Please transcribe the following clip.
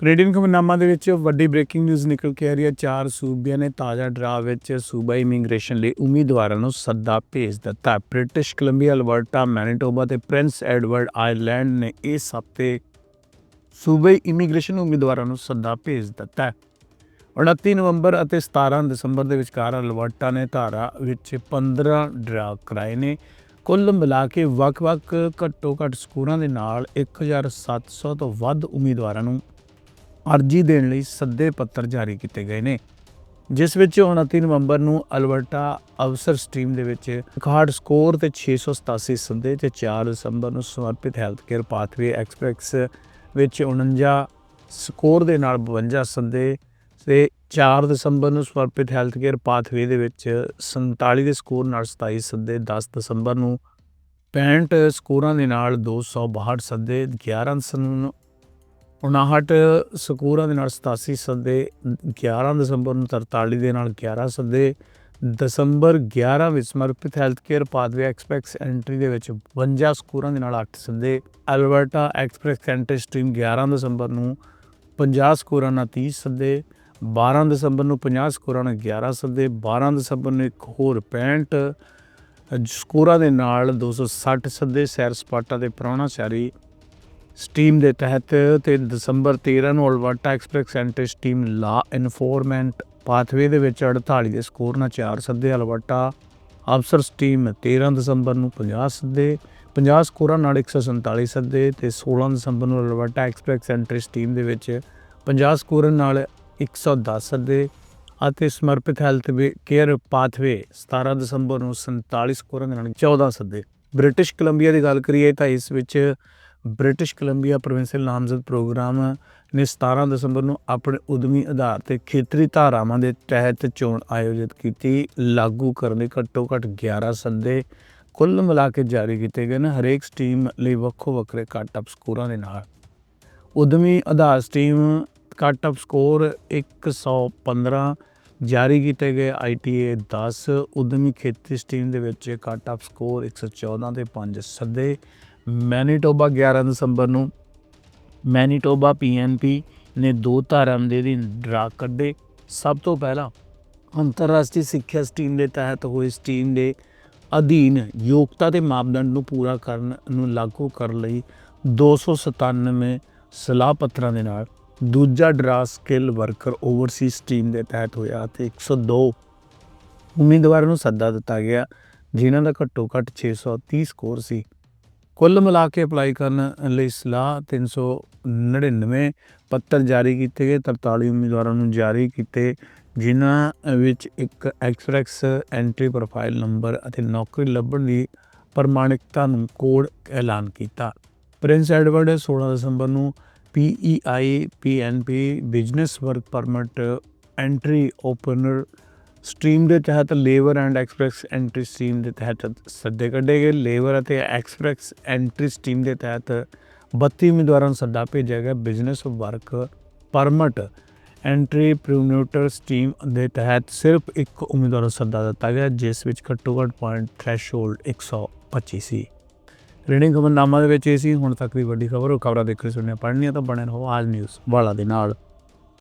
Canadian ਖਬਰਨਾਮਾ ਦੇ ਵਿੱਚ ਵੱਡੀ ਬ੍ਰੇਕਿੰਗ ਨਿਊਜ਼ ਨਿਕਲ ਕੇ ਆ ਰਹੀ ਹੈ। ਚਾਰ ਸੂਬਿਆਂ ਨੇ ਤਾਜ਼ਾ ਡਰਾਅ ਵਿੱਚ ਸੂਬਾ ਇਮੀਗ੍ਰੇਸ਼ਨ ਲਈ ਉਮੀਦਵਾਰਾਂ ਨੂੰ ਸੱਦਾ ਭੇਜ ਦਿੱਤਾ। ਬ੍ਰਿਟਿਸ਼ ਕੋਲੰਬੀਆ ਅਲਬਰਟਾ ਮੈਨੀਟੋਬਾ ਤੇ ਪ੍ਰਿੰਸ ਐਡਵਰਡ ਆਇਰਲੈਂਡ ਨੇ ਇਸ ਹਫ਼ਤੇ ਸੂਬੇ ਇਮੀਗ੍ਰੇਸ਼ਨ ਉਮੀਦਵਾਰਾਂ ਨੂੰ ਸੱਦਾ ਭੇਜ ਦਿੱਤਾ ਹੈ। 29 ਨਵੰਬਰ ਅਤੇ 17 ਦਸੰਬਰ ਦੇ ਵਿਚਕਾਰ ਅਲਬਰਟਾ ਨੇ ਧਾਰਾ ਵਿੱਚ 15 ਡਰਾ ਕਰਾਏ ਨੇ। ਕੁੱਲ ਮਿਲਾ ਕੇ ਵੱਖ-ਵੱਖ ਘੱਟੋ ਘੱਟ ਸਕੋਰਾਂ ਦੇ ਨਾਲ 1700 ਤੋਂ ਵੱਧ ਉਮੀਦਵਾਰਾਂ ਨੂੰ ਅਰਜੀ ਦੇਣ ਲਈ ਸੱਦੇ ਪੱਤਰ ਜਾਰੀ ਕੀਤੇ ਗਏ ਨੇ, ਜਿਸ ਵਿੱਚ 29 ਨਵੰਬਰ ਨੂੰ ਅਲਬਰਟਾ ਅਵਸਰ ਸਟ੍ਰੀਮ ਦੇ ਵਿੱਚ 61 ਸਕੋਰ ਤੇ 687 ਸੱਦੇ ਤੇ 4 ਦਸੰਬਰ ਨੂੰ ਸਮਰਪਿਤ ਹੈਲਥ ਕੇਅਰ ਪਾਥਵੇ ਐਕਸਪ੍ਰੈਸ ਵਿੱਚ 49 ਸਕੋਰ ਦੇ ਨਾਲ 52 ਸੱਦੇ ਤੇ 4 ਦਸੰਬਰ ਨੂੰ ਸਮਰਪਿਤ ਹੈਲਥ ਕੇਅਰ ਪਾਥਵੇ ਦੇ ਵਿੱਚ 47 ਦੇ ਸਕੋਰ ਨਾਲ 27 ਸੱਦੇ 10 ਦਸੰਬਰ ਨੂੰ 65 ਸਕੋਰਾਂ ਦੇ ਨਾਲ 262 ਸੱਦੇ 11 ਦਸੰਬਰ ਨੂੰ 59 ਸਕੂਰਾਂ ਦੇ ਨਾਲ 87 ਸੱਦੇ 11 ਦਸੰਬਰ ਨੂੰ 43 ਦੇ ਨਾਲ 11 ਸੱਦੇ ਦਸੰਬਰ 11 ਵਿੱਚ ਸਮਰਪਿਤ health care pathway express entry ਦੇ ਵਿੱਚ 52 ਸਕੋਰਾਂ ਦੇ ਨਾਲ 8 ਸੱਦੇ, ਐਲਬਰਟਾ ਐਕਸਪ੍ਰੈਸ ਐਂਟਰੀ ਸਟ੍ਰੀਮ 11 ਦਸੰਬਰ ਨੂੰ 50 ਸਕੋਰਾਂ ਨਾਲ 30 ਸੱਦੇ 12 ਦਸੰਬਰ ਨੂੰ 50 ਸਕੋਰਾਂ ਨਾਲ 11 ਸੱਦੇ 12 ਦਸੰਬਰ ਨੂੰ ਇੱਕ ਹੋਰ 65 ਸਕੋਰਾਂ ਦੇ ਨਾਲ 260 ਸੱਦੇ ਸੈਰ ਸਪਾਟਾ ਦੇ ਪ੍ਰਾਹੁਣਾ ਸ਼ਾਰੀ ਸਟੀਮ ਦੇ ਤਹਿਤ ਤੇ ਦਸੰਬਰ 13 ਨੂੰ ਅਲਬਰਟਾ ਐਕਸਪ੍ਰੈਸ ਸੈਂਟਰ ਸਟੀਮ ਲਾ ਇਨਫੋਰਮੈਂਟ ਪਾਥਵੇ ਦੇ ਵਿੱਚ 48 ਦੇ ਸਕੋਰ ਨਾਲ 4 ਸੱਦੇ, ਅਲਬਰਟਾ ਅਫਸਰਸ ਟੀਮ 13 ਦਸੰਬਰ ਨੂੰ 50 ਸੱਦੇ 50 ਸਕੋਰਾਂ ਨਾਲ 147 ਸੱਦੇ ਤੇ 16 ਦਸੰਬਰ ਨੂੰ ਅਲਬਰਟਾ ਐਕਸਪ੍ਰੈਸ ਸੈਂਟਰ ਸਟੀਮ ਦੇ ਵਿੱਚ 50 ਸਕੋਰਾਂ ਨਾਲ 110 ਸੱਦੇ ਅਤੇ ਸਮਰਪਿਤ ਹੈਲਥ ਕੇਅਰ ਪਾਥਵੇ 17 ਦਸੰਬਰ ਨੂੰ 47 ਸਕੋਰਾਂ ਦੇ ਨਾਲ 14 ਸੱਦੇ। ਬ੍ਰਿਟਿਸ਼ ਕੋਲੰਬੀਆ ਦੀ ਗੱਲ ਕਰੀਏ ਤਾਂ ਇਸ ਵਿੱਚ ਬ੍ਰਿਟਿਸ਼ ਕੋਲੰਬੀਆ ਪ੍ਰੋਵਿੰਸ਼ੀਅਲ ਨਾਮਜ਼ਦ ਪ੍ਰੋਗਰਾਮ ਨੇ 17 ਦਸੰਬਰ ਨੂੰ ਆਪਣੇ ਉਦਮੀ ਆਧਾਰ ਤੇ ਖੇਤਰੀ ਧਾਰਾਵਾਂ ਦੇ ਤਹਿਤ ਚੋਣ ਆਯੋਜਿਤ ਕੀਤੀ। ਲਾਗੂ ਕਰਨ ਲਈ ਘੱਟੋ ਘੱਟ 11 ਸੱਦੇ ਕੁੱਲ ਮਿਲਾ ਕੇ ਜਾਰੀ ਕੀਤੇ ਗਏ ਨੇ। ਹਰੇਕ ਸਟ੍ਰੀਮ ਲਈ ਵੱਖੋ ਵੱਖਰੇ ਕੱਟ ਅਪ ਸਕੋਰਾਂ ਦੇ ਨਾਲ। ਉਦਮੀ ਆਧਾਰ ਸਟ੍ਰੀਮ ਕੱਟ ਅਪ ਸਕੋਰ 115 ਜਾਰੀ ਕੀਤੇ ਗਏ ਆਈਟੀਏ 10 ਉਦਮੀ ਖੇਤੀ ਸਟ੍ਰੀਮ ਦੇ ਵਿੱਚ ਕੱਟ ਅਪ ਸਕੋਰ 114 ਤੇ 5 ਸੱਦੇ ਮੈਨੀਟੋਬਾ 11 ਦਸੰਬਰ ਨੂੰ ਮੈਨੀਟੋਬਾ ਪੀਐਨਪੀ ਨੇ ਦੋ ਧਾਰਾਂ ਦੇ ਅਧੀਨ ਡਰਾ ਕੱਢੇ। ਸਭ ਤੋਂ ਪਹਿਲਾਂ ਅੰਤਰਰਾਸ਼ਟਰੀ ਸਿੱਖਿਆ ਸਟ੍ਰੀਮ ਦੇ ਤਹਿਤ ਹੋਏ ਸਟੀਮ ਦੇ ਅਧੀਨ ਯੋਗਤਾ ਦੇ ਮਾਪਦੰਡ ਨੂੰ ਪੂਰਾ ਕਰਨ ਨੂੰ ਲਾਗੂ ਕਰਨ ਲਈ 297 ਸਲਾਹ ਪੱਤਰਾਂ ਦੇ ਨਾਲ ਦੂਜਾ draw skill worker overseas stream ਦੇ ਤਹਿਤ ਹੋਇਆ ਤੇ 102 ਉਮੀਦਵਾਰਾਂ ਨੂੰ ਸੱਦਾ ਦਿੱਤਾ ਗਿਆ, ਜਿਨ੍ਹਾਂ ਦਾ ਘੱਟੋ ਘੱਟ 630 ਸਕੋਰ ਸੀ। ਕੁੱਲ ਮਿਲਾ ਕੇ ਅਪਲਾਈ ਕਰਨ ਲਈ ਸਲਾਹ 399 ਪੱਤਰ ਜਾਰੀ ਕੀਤੇ ਗਏ 43 ਉਮੀਦਵਾਰਾਂ ਨੂੰ ਜਾਰੀ ਕੀਤੇ, ਜਿਨ੍ਹਾਂ ਵਿੱਚ ਇੱਕ ਐਕਸਪ੍ਰੈਸ ਐਂਟਰੀ ਪ੍ਰੋਫਾਈਲ ਨੰਬਰ ਅਤੇ ਨੌਕਰੀ ਲੱਭਣ ਦੀ ਪ੍ਰਮਾਣਿਕਤਾ ਨੂੰ ਕੋਡ ਐਲਾਨ ਕੀਤਾ। ਪ੍ਰਿੰਸ ਐਡਵਰਡ 16 ਦਸੰਬਰ ਨੂੰ PEI, PNP, business work permit, entry opener stream ਦੇ ਤਹਿਤ labour and express entry stream ਦੇ ਤਹਿਤ ਸੱਦੇ ਕੱਢੇ ਗਏ। ਲੇਬਰ ਅਤੇ ਐਕਸਪ੍ਰੈਸ ਐਂਟਰੀ ਸਟ੍ਰੀਮ ਦੇ ਤਹਿਤ 32 ਉਮੀਦਵਾਰਾਂ ਨੂੰ ਸੱਦਾ ਭੇਜਿਆ ਗਿਆ। Business work permit entry promoter stream ਦੇ ਤਹਿਤ ਸਿਰਫ ਇੱਕ ਉਮੀਦਵਾਰ ਨੂੰ ਸੱਦਾ ਦਿੱਤਾ ਗਿਆ, ਜਿਸ ਵਿੱਚ ਘੱਟੋ ਘੱਟ ਪੁਆਇੰਟ ਥ੍ਰੈਸ਼ਹੋਲਡ 125 ਸੀ। ਰੇਡਿੰਗ ਖਬਰਨਾਮਾ ਦੇ ਵਿੱਚ ਇਹ ਸੀ। ਹੁਣ ਤੱਕ ਦੀ ਵੱਡੀ ਖਬਰ, ਉਹ ਖਬਰਾਂ ਦੇਖਣੀ ਸੁਣਨੀਆਂ ਪੜ੍ਹਨੀਆਂ ਤਾਂ ਬਣੇ ਰਹੋ। ਆਜ ਨਿਊਜ਼ ਵਾਲਾ ਦੇ ਨਾਲ।